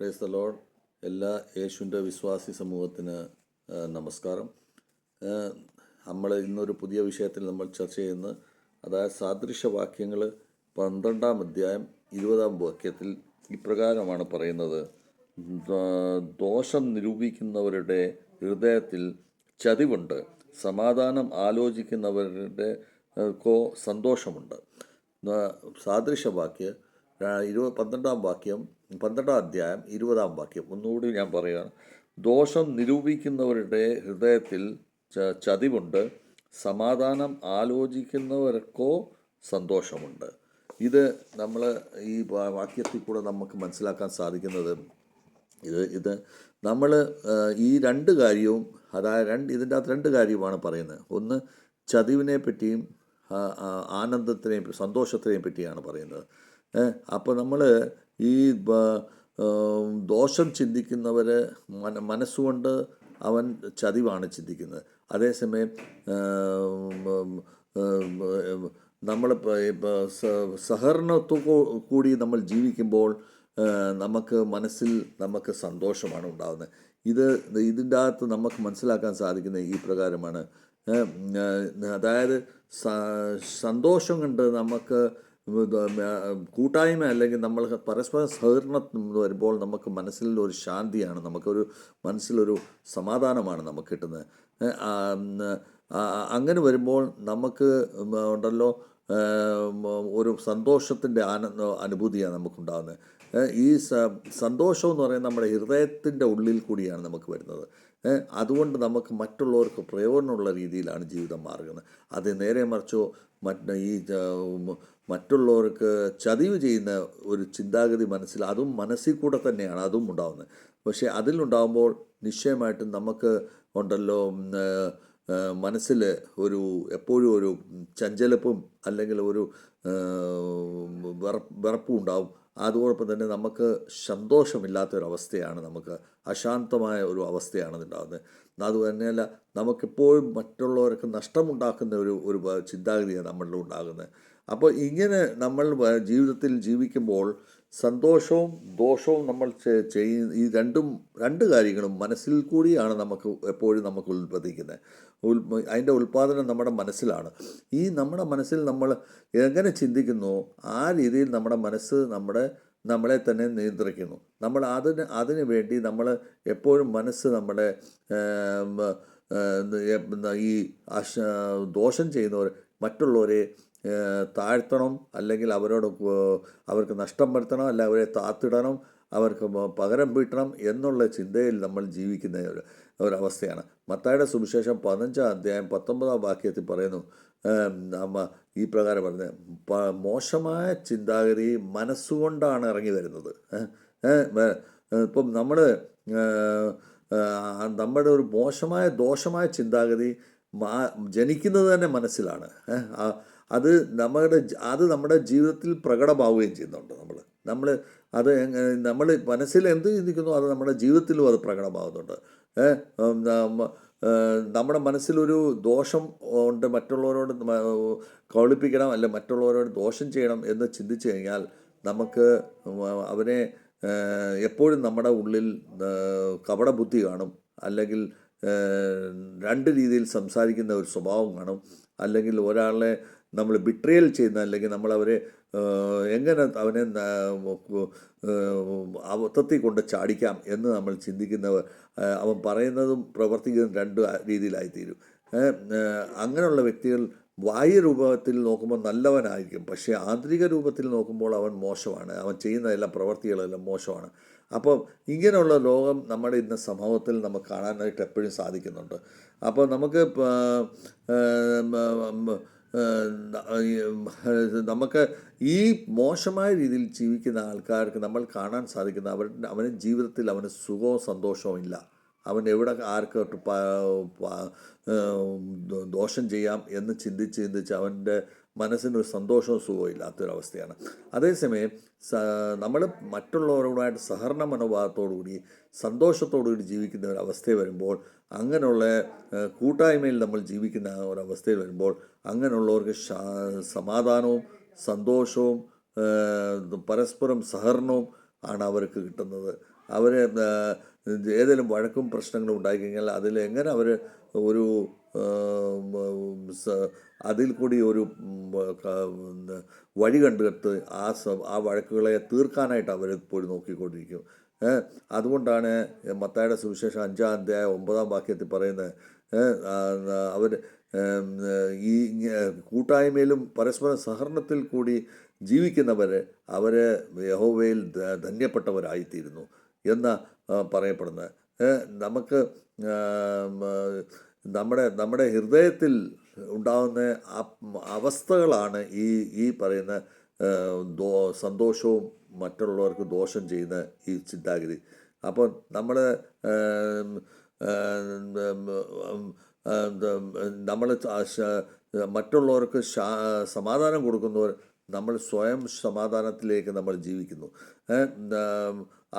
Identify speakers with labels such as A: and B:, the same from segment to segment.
A: Praise the load. എല്ലാ യേശുവിന്റെ വിശ്വാസി സമൂഹത്തിന് നമസ്കാരം. നമ്മൾ ഇന്നൊരു പുതിയ വിഷയത്തിൽ നമ്മൾ ചർച്ച ചെയ്യുന്നത് അതായത് സാദൃശ്യവാക്യങ്ങൾ പന്ത്രണ്ടാം അധ്യായം ഇരുപതാം വാക്യത്തിൽ ഇപ്രകാരമാണ് പറയുന്നത്. ദോഷം നിരൂപിക്കുന്നവരുടെ ഹൃദയത്തിൽ ചതിവുണ്ട്. സമാധാനം ആലോചിക്കുന്നവരുടെ കോ സന്തോഷമുണ്ട്. സാദൃശ്യവാക്യ ഇരുപത് പന്ത്രണ്ടാം വാക്യം പന്ത്രണ്ടാം അധ്യായം ഇരുപതാം വാക്യം. ഒന്നുകൂടി ഞാൻ പറയുകയാണ് ദോഷം നിരൂപിക്കുന്നവരുടെ ഹൃദയത്തിൽ ചതിവുണ്ട്. സമാധാനം ആലോചിക്കുന്നവർക്കോ സന്തോഷമുണ്ട്. ഇത് നമ്മൾ ഈ വാക്യത്തിൽ കൂടെ നമുക്ക് മനസ്സിലാക്കാൻ സാധിക്കുന്നത് ഇത് ഇത് നമ്മൾ ഈ രണ്ട് കാര്യവും അതായത് രണ്ട് ഇതിന്റെ അകത്ത് രണ്ട് കാര്യമാണ് പറയുന്നത്. ഒന്ന് ചതിവിനെ പറ്റിയും ആനന്ദത്തിനെയും സന്തോഷത്തിനെയും പറ്റിയാണ് പറയുന്നത്. അപ്പോൾ നമ്മൾ ഈ ദോഷം ചിന്തിക്കുന്നവർ മന മനസ്സുകൊണ്ട് അവൻ ചതിവാണ് ചിന്തിക്കുന്നത്. അതേസമയം നമ്മൾ സഹകരണത്തു കൂടി നമ്മൾ ജീവിക്കുമ്പോൾ നമുക്ക് മനസ്സിൽ നമുക്ക് സന്തോഷമാണ് ഉണ്ടാകുന്നത് ഇത് ഇതിന്റെ അകത്ത് നമുക്ക് മനസ്സിലാക്കാൻ സാധിക്കുന്ന ഈ പ്രകാരമാണ്. അതായത് സന്തോഷം കൊണ്ട് നമുക്ക് കൂട്ടായ്മ അല്ലെങ്കിൽ നമ്മൾ പരസ്പര സഹകരണം വരുമ്പോൾ നമുക്ക് മനസ്സിൽ ഒരു ശാന്തിയാണ് നമുക്കൊരു മനസ്സിലൊരു സമാധാനമാണ് നമുക്ക് കിട്ടുന്നത്. അങ്ങനെ വരുമ്പോൾ നമുക്ക് ഉണ്ടല്ലോ ഒരു സന്തോഷത്തിന്റെ ആനന്ദ അനുഭൂതിയാണ് നമുക്കുണ്ടാകുന്നത് ഈ സന്തോഷം എന്ന് പറയുന്നത് നമ്മുടെ ഹൃദയത്തിന്റെ ഉള്ളിൽ കൂടിയാണ് നമുക്ക് വരുന്നത്. അതുകൊണ്ട് നമുക്ക് മറ്റുള്ളവർക്ക് പ്രയോജനമുള്ള രീതിയിലാണ് ജീവിതം മാറുന്നത്. അത് നേരെ മറിച്ചോ മറ്റ് ഈ മറ്റുള്ളവർക്ക് ചതിവ് ചെയ്യുന്ന ഒരു ചിന്താഗതി മനസ്സിൽ അതും മനസ്സിൽ കൂടെ തന്നെയാണ് അതും ഉണ്ടാകുന്നത് പക്ഷേ അതിലുണ്ടാകുമ്പോൾ നിശ്ചയമായിട്ടും നമുക്ക് ഉണ്ടല്ലോ മനസ്സിൽ ഒരു എപ്പോഴും ഒരു ചഞ്ചലപ്പും അല്ലെങ്കിൽ ഒരു വിറപ്പും ഉണ്ടാവും. അതോടൊപ്പം തന്നെ നമുക്ക് സന്തോഷമില്ലാത്തൊരവസ്ഥയാണ് നമുക്ക് അശാന്തമായ ഒരു അവസ്ഥയാണ് ഉണ്ടാകുന്നത് അതുതന്നെയല്ല നമുക്കെപ്പോഴും മറ്റുള്ളവർക്ക് നഷ്ടമുണ്ടാക്കുന്ന ഒരു ഒരു ചിന്താഗതിയാണ് നമ്മളിൽ ഉണ്ടാകുന്നത്. അപ്പോൾ ഇങ്ങനെ നമ്മൾ ജീവിതത്തിൽ ജീവിക്കുമ്പോൾ സന്തോഷവും ദോഷവും നമ്മൾ ചെയ് ഈ രണ്ടും രണ്ട് കാര്യങ്ങളും മനസ്സിൽ കൂടിയാണ് നമുക്ക് എപ്പോഴും നമുക്ക് ഉൽപ്പതിക്കുന്നത് ഉൽ അതിന്റെ ഉൽപ്പാദനം നമ്മുടെ മനസ്സിലാണ്. ഈ നമ്മുടെ മനസ്സിൽ നമ്മൾ എങ്ങനെ ചിന്തിക്കുന്നു ആ രീതിയിൽ നമ്മുടെ മനസ്സ് നമ്മുടെ നമ്മളെ തന്നെ നിയന്ത്രിക്കുന്നു. നമ്മൾ അതിന് അതിനു വേണ്ടി നമ്മൾ എപ്പോഴും മനസ്സ് നമ്മുടെ ഈ ദോഷം ചെയ്യുന്നവർ മറ്റുള്ളവരെ താഴ്ത്തണം അല്ലെങ്കിൽ അവരോട് അവർക്ക് നഷ്ടം വരുത്തണം അല്ല അവരെ താത്തിടണം അവർക്ക് പകരം വീട്ടണം എന്നുള്ള ചിന്തയിൽ നമ്മൾ ജീവിക്കുന്ന ഒരു ഒരവസ്ഥയാണ്. മത്തായുടെ സുവിശേഷം പതിനഞ്ചാം അധ്യായം പത്തൊമ്പതാം വാക്യത്തിൽ പറയുന്നു അമ്മ ഈ പ്രകാരം പറഞ്ഞത് മോശമായ ചിന്താഗതി മനസ്സുകൊണ്ടാണ് ഇറങ്ങി വരുന്നത്. ഇപ്പം നമ്മൾ നമ്മുടെ ഒരു മോശമായ ദോഷമായ ചിന്താഗതി ജനിക്കുന്നത് തന്നെ മനസ്സിലാണ്. അത് നമ്മുടെ അത് നമ്മുടെ ജീവിതത്തിൽ പ്രകടമാവുകയും ചെയ്യുന്നുണ്ട് നമ്മൾ നമ്മൾ അത് നമ്മൾ മനസ്സിൽ എന്ത് ചിന്തിക്കുന്നു അത് നമ്മുടെ ജീവിതത്തിലും അത് നമ്മ- നമ്മുടെ മനസ്സിലൊരു ദോഷം ഉണ്ട് മറ്റുള്ളവരോട് കൗളിപ്പിക്കണം അല്ലെ മറ്റുള്ളവരോട് ദോഷം ചെയ്യണം എന്ന് ചിന്തിച്ചു കഴിഞ്ഞാൽ നമുക്ക് അവനെ എപ്പോഴും നമ്മുടെ ഉള്ളിൽ കപട ബുദ്ധി കാണും. അല്ലെങ്കിൽ രണ്ട് രീതിയിൽ സംസാരിക്കുന്ന ഒരു സ്വഭാവം കാണും. അല്ലെങ്കിൽ ഒരാളെ നമ്മൾ ബിട്രിയൽ ചെയ്യുന്ന അല്ലെങ്കിൽ നമ്മളവരെ എങ്ങനെ അവനെ അബദ്ധത്തിൽ കൊണ്ട് ചാടിക്കാം എന്ന് നമ്മൾ ചിന്തിക്കുന്നവർ അവൻ പറയുന്നതും പ്രവർത്തിക്കുന്നതും രണ്ട് രീതിയിലായിത്തീരും. അങ്ങനെയുള്ള വ്യക്തികൾ ബാഹ്യ രൂപത്തിൽ നോക്കുമ്പോൾ നല്ലവനായിരിക്കും. പക്ഷേ ആന്തരിക രൂപത്തിൽ നോക്കുമ്പോൾ അവൻ മോശമാണ്. അവൻ ചെയ്യുന്ന എല്ലാ പ്രവർത്തികളെല്ലാം മോശമാണ്. അപ്പോൾ ഇങ്ങനെയുള്ള ലോകം നമ്മുടെ ഇന്ന് സമൂഹത്തിൽ നമുക്ക് കാണാനായിട്ട് എപ്പോഴും സാധിക്കുന്നുണ്ട്. അപ്പോൾ നമുക്ക് നമുക്ക് ഈ മോശമായ രീതിയിൽ ജീവിക്കുന്ന ആൾക്കാർക്ക് നമ്മൾ കാണാൻ സാധിക്കുന്ന അവൻ അവന് ജീവിതത്തിൽ അവന് സുഖവും സന്തോഷവും ഇല്ല. അവൻ എവിടെ ദോ- ദോഷം ചെയ്യാം എന്ന് ചിന്തിച്ച് ചിന്തിച്ച് അവന്റെ മനസ്സിനൊരു സന്തോഷവും സുഖവും ഇല്ലാത്തൊരവസ്ഥയാണ്. അതേസമയം സ നമ്മൾ മറ്റുള്ളവരോടായിട്ട് സഹകരണ മനോഭാവത്തോടുകൂടി സന്തോഷത്തോടുകൂടി ജീവിക്കുന്ന ഒരു അവസ്ഥ വരുമ്പോൾ അങ്ങനെയുള്ള കൂട്ടായ്മയിൽ നമ്മൾ ജീവിക്കുന്ന ഒരവസ്ഥയിൽ വരുമ്പോൾ അങ്ങനെയുള്ളവർക്ക് സമാധാനവും സന്തോഷവും പരസ്പരം സഹകരണവും ആണ് അവർക്ക് കിട്ടുന്നത്. അവർ ഏതെങ്കിലും വഴക്കും പ്രശ്നങ്ങളും ഉണ്ടായിക്കഴിഞ്ഞാൽ അതിൽ എങ്ങനെ അവർ ഒരു അതിൽ കൂടി ഒരു വഴി കണ്ടെടുത്ത് ആ ആ വഴക്കുകളെ തീർക്കാനായിട്ട് അവർ പോയി നോക്കിക്കൊണ്ടിരിക്കും. അതുകൊണ്ടാണ് മത്തായുടെ സുവിശേഷം അഞ്ചാം അധ്യായ ഒമ്പതാം വാക്യത്തിൽ പറയുന്നത് അവർ ഈ കൂട്ടായ്മയിലും പരസ്പര സഹകരണത്തിൽ കൂടി ജീവിക്കുന്നവർ അവർ യഹോവയിൽ ധന്യപ്പെട്ടവരായിത്തീരുന്നു എന്ന് പറയപ്പെടുന്നത്. നമുക്ക് നമ്മുടെ നമ്മുടെ ഹൃദയത്തിൽ ഉണ്ടാകുന്ന അവസ്ഥകളാണ് ഈ ഈ പറയുന്ന സന്തോഷവും മറ്റുള്ളവർക്ക് ദോഷം ചെയ്യുന്ന ഈ ചിന്താഗതി. അപ്പോൾ നമ്മൾ നമ്മൾ മറ്റുള്ളവർക്ക് സമാധാനം കൊടുക്കുന്നവർ നമ്മൾ സ്വയം സമാധാനത്തിലേക്ക് നമ്മൾ ജീവിക്കുന്നു.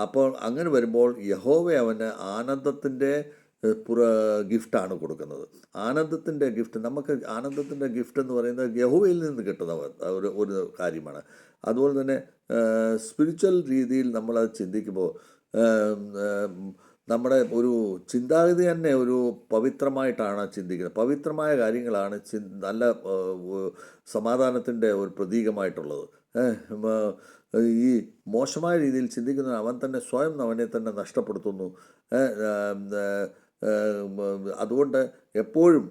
A: അപ്പോൾ അങ്ങനെ വരുമ്പോൾ യഹോവ അവന് ആനന്ദത്തിന്റെ ഗിഫ്റ്റാണ് കൊടുക്കുന്നത്. ആനന്ദത്തിന്റെ ഗിഫ്റ്റ് നമുക്ക് ആനന്ദത്തിന്റെ ഗിഫ്റ്റ് എന്ന് പറയുന്നത് യഹുവയിൽ നിന്ന് കിട്ടുന്ന ഒരു ഒരു കാര്യമാണ്. അതുപോലെ തന്നെ സ്പിരിച്വൽ രീതിയിൽ നമ്മളത് ചിന്തിക്കുമ്പോൾ നമ്മുടെ ഒരു ചിന്താഗതി തന്നെ ഒരു പവിത്രമായിട്ടാണ് ചിന്തിക്കുന്നത്. പവിത്രമായ കാര്യങ്ങളാണ് ചി നല്ല സമാധാനത്തിന്റെ ഒരു പ്രതീകമായിട്ടുള്ളത്. ഈ മോശമായ രീതിയിൽ ചിന്തിക്കുന്ന അവൻ തന്നെ സ്വയം അവനെ തന്നെ നഷ്ടപ്പെടുത്തുന്നു. അതുകൊണ്ട് എപ്പോഴും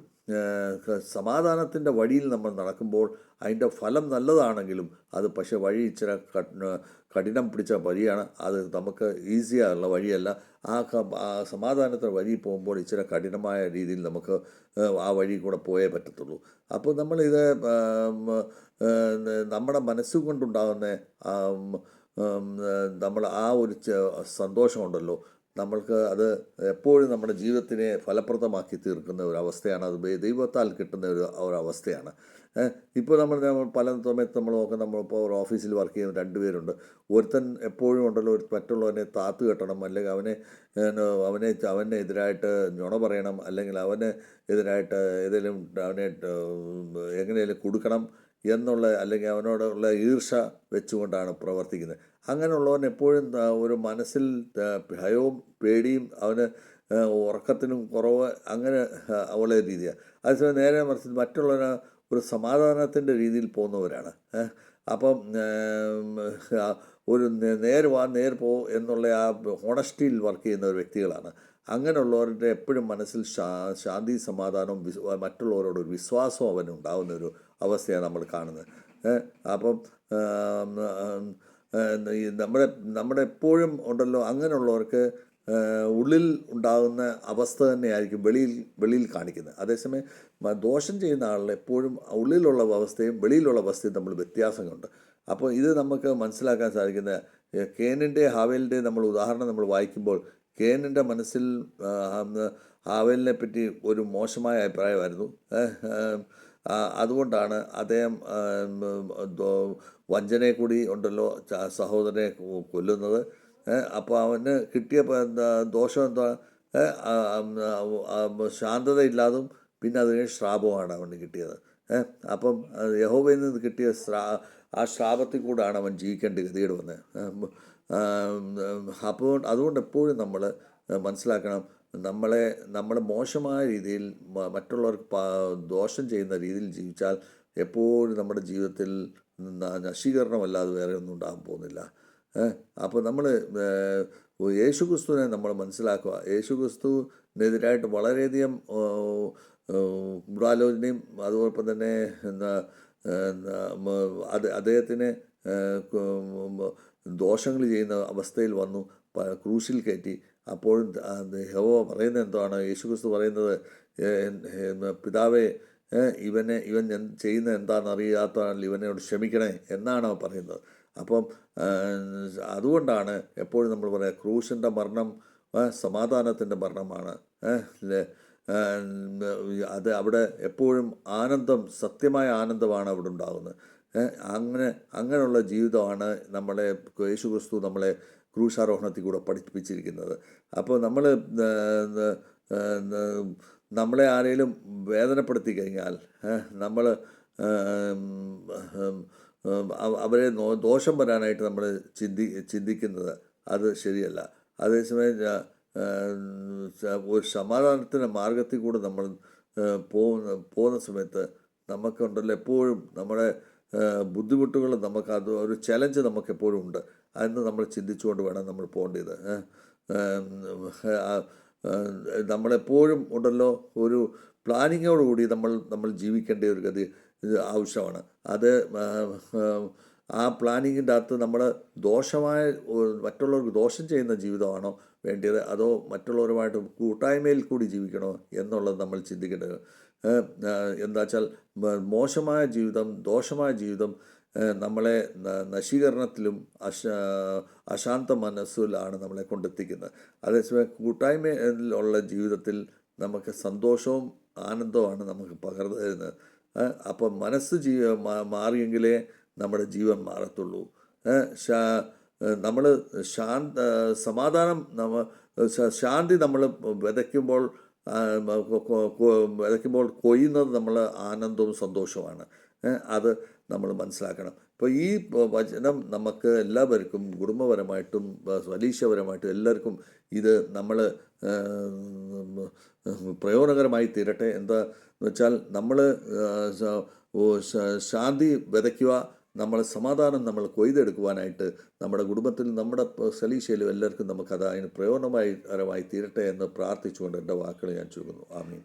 A: സമാധാനത്തിന്റെ വഴിയിൽ നമ്മൾ നടക്കുമ്പോൾ അതിന്റെ ഫലം നല്ലതാണെങ്കിലും അത് പക്ഷേ വഴി ഇച്ചിരി കഠിന പിടിച്ച വഴിയാണ്. അത് നമുക്ക് ഈസിയായുള്ള വഴിയല്ല. ആ സമാധാനത്തിന്റെ വഴി പോകുമ്പോൾ ഇച്ചിരി കഠിനമായ രീതിയിൽ നമുക്ക് ആ വഴി കൂടെ പോയേ പറ്റത്തുള്ളൂ. അപ്പോൾ നമ്മളിത് നമ്മുടെ മനസ്സുകൊണ്ടുണ്ടാകുന്ന നമ്മൾ ആ ഒരു സന്തോഷമുണ്ടല്ലോ. നമ്മൾക്ക് അത് എപ്പോഴും നമ്മുടെ ജീവിതത്തിനെ ഫലപ്രദമാക്കി തീർക്കുന്ന ഒരു അവസ്ഥയാണ്. അത് ദൈവത്താൽ കിട്ടുന്ന ഒരു ഒരവസ്ഥയാണ് ഇപ്പോൾ നമ്മൾ നമ്മൾ പല സമയത്ത് നമ്മൾ നോക്കാം നമ്മളിപ്പോൾ ഒരു ഓഫീസിൽ വർക്ക് ചെയ്യുന്ന രണ്ടുപേരുണ്ട് ഒരുത്തൻ എപ്പോഴും ഉണ്ടല്ലോ ഒരു മറ്റുള്ളവനെ താത്ത് കെട്ടണം അല്ലെങ്കിൽ അവനെ അവനെ അവനെ എതിരായിട്ട് നുണ പറയണം അല്ലെങ്കിൽ അവന് എതിരായിട്ട് ഏതെങ്കിലും അവനെ എങ്ങനെയെങ്കിലും കൊടുക്കണം എന്നുള്ള അല്ലെങ്കിൽ അവനോടുള്ള ഈർഷ വെച്ചുകൊണ്ടാണ് പ്രവർത്തിക്കുന്നത്. അങ്ങനെയുള്ളവൻ എപ്പോഴും ഒരു മനസ്സിൽ ഭയവും പേടിയും അവന് ഉറക്കത്തിനും കുറവ് അങ്ങനെ അവളെ രീതിയാണ് അതേസമയം നേരെ മറിച്ച് മറ്റുള്ളവന് ഒരു സമാധാനത്തിന്റെ രീതിയിൽ പോകുന്നവരാണ്. അപ്പം ഒരു നേര് വാ നേർ പോ എന്നുള്ള ആ ഹോണസ്റ്റിയിൽ വർക്ക് ചെയ്യുന്ന ഒരു വ്യക്തികളാണ്. അങ്ങനെയുള്ളവരുടെ എപ്പോഴും മനസ്സിൽ ശാ ശാന്തി സമാധാനവും മറ്റുള്ളവരോട് ഒരു വിശ്വാസവും അവന് ഉണ്ടാകുന്ന ഒരു അവസ്ഥയാണ് നമ്മൾ കാണുന്നത്. അപ്പം നമ്മുടെ നമ്മുടെ എപ്പോഴും ഉണ്ടല്ലോ അങ്ങനെയുള്ളവർക്ക് ഉള്ളിൽ ഉണ്ടാകുന്ന അവസ്ഥ തന്നെയായിരിക്കും വെളിയിൽ വെളിയിൽ കാണിക്കുന്നത്. അതേസമയം ദോഷം ചെയ്യുന്ന ആളിൽ എപ്പോഴും ഉള്ളിലുള്ള അവസ്ഥയും വെളിയിലുള്ള അവസ്ഥയും തമ്മിൽ വ്യത്യാസങ്ങളുണ്ട്. അപ്പോൾ ഇത് നമുക്ക് മനസ്സിലാക്കാൻ സാധിക്കുന്ന കേനിന്റെ ഹാവേലിന്റെ നമ്മൾ ഉദാഹരണം നമ്മൾ വായിക്കുമ്പോൾ കേനിന്റെ മനസ്സിൽ ഹാവേലിനെ പറ്റി ഒരു മോശമായ അഭിപ്രായമായിരുന്നു. അതുകൊണ്ടാണ് അദ്ദേഹം വഞ്ചനയെ കൂടി ഉണ്ടല്ലോ സഹോദരനെ കൊല്ലുന്നത്. അപ്പോൾ അവന് കിട്ടിയ ദോഷം എന്താ ശാന്തതയില്ലാതും പിന്നെ അതിന് ശ്രാപമാണ് അവന് കിട്ടിയത്. അപ്പം യഹോബയിൽ നിന്ന് കിട്ടിയ ശ്രാ ആ ശ്രാപത്തിൽ കൂടാണ് അവൻ ജീവിക്കേണ്ട ഗതികേട് വന്നത്. അപ്പോൾ അതുകൊണ്ട് എപ്പോഴും നമ്മൾ മനസ്സിലാക്കണം നമ്മളെ നമ്മൾ മോശമായ രീതിയിൽ മറ്റുള്ളവർക്ക് ദോഷം ചെയ്യുന്ന രീതിയിൽ ജീവിച്ചാൽ എപ്പോഴും നമ്മുടെ ജീവിതത്തിൽ നശീകരണമല്ലാതെ വേറെ ഒന്നും ഉണ്ടാകാൻ പോകുന്നില്ല. അപ്പോൾ നമ്മൾ യേശു ക്രിസ്തുവിനെ നമ്മൾ മനസ്സിലാക്കുക. യേശു ക്രിസ്തുവിനെതിരായിട്ട് വളരെയധികം ഗൂഢാലോചനയും അതോടൊപ്പം തന്നെ അത് അദ്ദേഹത്തിന് ദോഷങ്ങൾ ചെയ്യുന്ന അവസ്ഥയിൽ വന്നു. ക്രൂശിൽ കയറ്റി. അപ്പോഴും ഹെവോ പറയുന്നത് എന്താണ്? യേശു ക്രിസ്തു പറയുന്നത് പിതാവേ ഇവനെ ഇവൻ ചെയ്യുന്നത് എന്താണെന്ന് അറിയാത്തതാണെങ്കിൽ ഇവനോട് ക്ഷമിക്കണേ എന്നാണ് പറയുന്നത്. അപ്പം അതുകൊണ്ടാണ് എപ്പോഴും നമ്മൾ പറയുക ക്രൂശിന്റെ മരണം സമാധാനത്തിന്റെ മരണമാണ്. അല്ലേ അത് അവിടെ എപ്പോഴും ആനന്ദം സത്യമായ ആനന്ദമാണ് അവിടെ ഉണ്ടാകുന്നത്. അങ്ങനെ അങ്ങനെയുള്ള ജീവിതമാണ് നമ്മളെ യേശു ക്രിസ്തു നമ്മളെ ക്രൂശാരോഹണത്തിൽ കൂടെ പഠിപ്പിച്ചിരിക്കുന്നത്. അപ്പോൾ നമ്മൾ നമ്മളെ ആരെങ്കിലും വേദനപ്പെടുത്തി കഴിഞ്ഞാൽ നമ്മൾ അവരെ ദോഷം വരാനായിട്ട് നമ്മൾ ചിന്തി ചിന്തിക്കുന്നത് അത് ശരിയല്ല. അതേസമയം ഒരു സമാധാനത്തിന്റെ മാർഗത്തിൽ കൂടെ നമ്മൾ പോകുന്ന പോകുന്ന സമയത്ത് നമുക്കുണ്ടല്ലോ എപ്പോഴും നമ്മുടെ ബുദ്ധിമുട്ടുകൾ നമുക്ക് അത് ഒരു ചലഞ്ച് നമുക്ക് എപ്പോഴും ഉണ്ട്. അതെന്ന് നമ്മൾ ചിന്തിച്ചുകൊണ്ട് വേണം നമ്മൾ പോകേണ്ടത്. നമ്മളെപ്പോഴും ഉണ്ടല്ലോ ഒരു പ്ലാനിങ്ങോടുകൂടി നമ്മൾ നമ്മൾ ജീവിക്കേണ്ട ഒരു ഗതി ആവശ്യമാണ്. അത് ആ, പ്ലാനിങ്ങിന്റെ അകത്ത് നമ്മൾ ദോഷമായ മറ്റുള്ളവർക്ക് ദോഷം ചെയ്യുന്ന ജീവിതമാണോ വേണ്ടിയത്? അതോ മറ്റുള്ളവരുമായിട്ട് കൂട്ടായ്മയിൽ കൂടി ജീവിക്കണോ എന്നുള്ളത് നമ്മൾ ചിന്തിക്കേണ്ടത്. എന്താ വെച്ചാൽ മോശമായ ജീവിതം ദോഷമായ ജീവിതം നമ്മളെ നശീകരണത്തിലും അശ അശാന്ത മനസ്സിലാണ് നമ്മളെ കൊണ്ടെത്തിക്കുന്നത്. അതേസമയം കൂട്ടായ്മയിലുള്ള ജീവിതത്തിൽ നമുക്ക് സന്തോഷവും ആനന്ദവുമാണ് നമുക്ക് പകർന്നു തരുന്നത്. അപ്പം മനസ്സ് ജീവ മാറിയെങ്കിലേ നമ്മുടെ ജീവൻ മാറത്തുള്ളൂ. നമ്മൾ ശാന്ത സമാധാനം നമ്മ ശാന്തി നമ്മൾ വിതയ്ക്കുമ്പോൾ വിതയ്ക്കുമ്പോൾ കൊയ്യുന്നത് നമ്മൾ ആനന്ദവും സന്തോഷവുമാണ്. അത് നമ്മൾ മനസ്സിലാക്കണം. അപ്പോൾ ഈ വചനം നമുക്ക് എല്ലാവർക്കും കുടുംബപരമായിട്ടും സ്വലീശപരമായിട്ടും എല്ലാവർക്കും ഇത് നമ്മൾ പ്രയോജനകരമായി തീരട്ടെ. എന്താ വെച്ചാൽ നമ്മൾ ശാന്തി വിതയ്ക്കുക നമ്മൾ സമാധാനം നമ്മൾ കൊയ്തെടുക്കുവാനായിട്ട് നമ്മുടെ കുടുംബത്തിൽ നമ്മുടെ സലീശയിലും എല്ലാവർക്കും നമുക്കത് അതിന് പ്രയോജനമായി തീരട്ടെ എന്ന് പ്രാർത്ഥിച്ചുകൊണ്ട് എന്റെ വാക്കുകൾ ഞാൻ ചുരുക്കുന്നു ആമീൻ.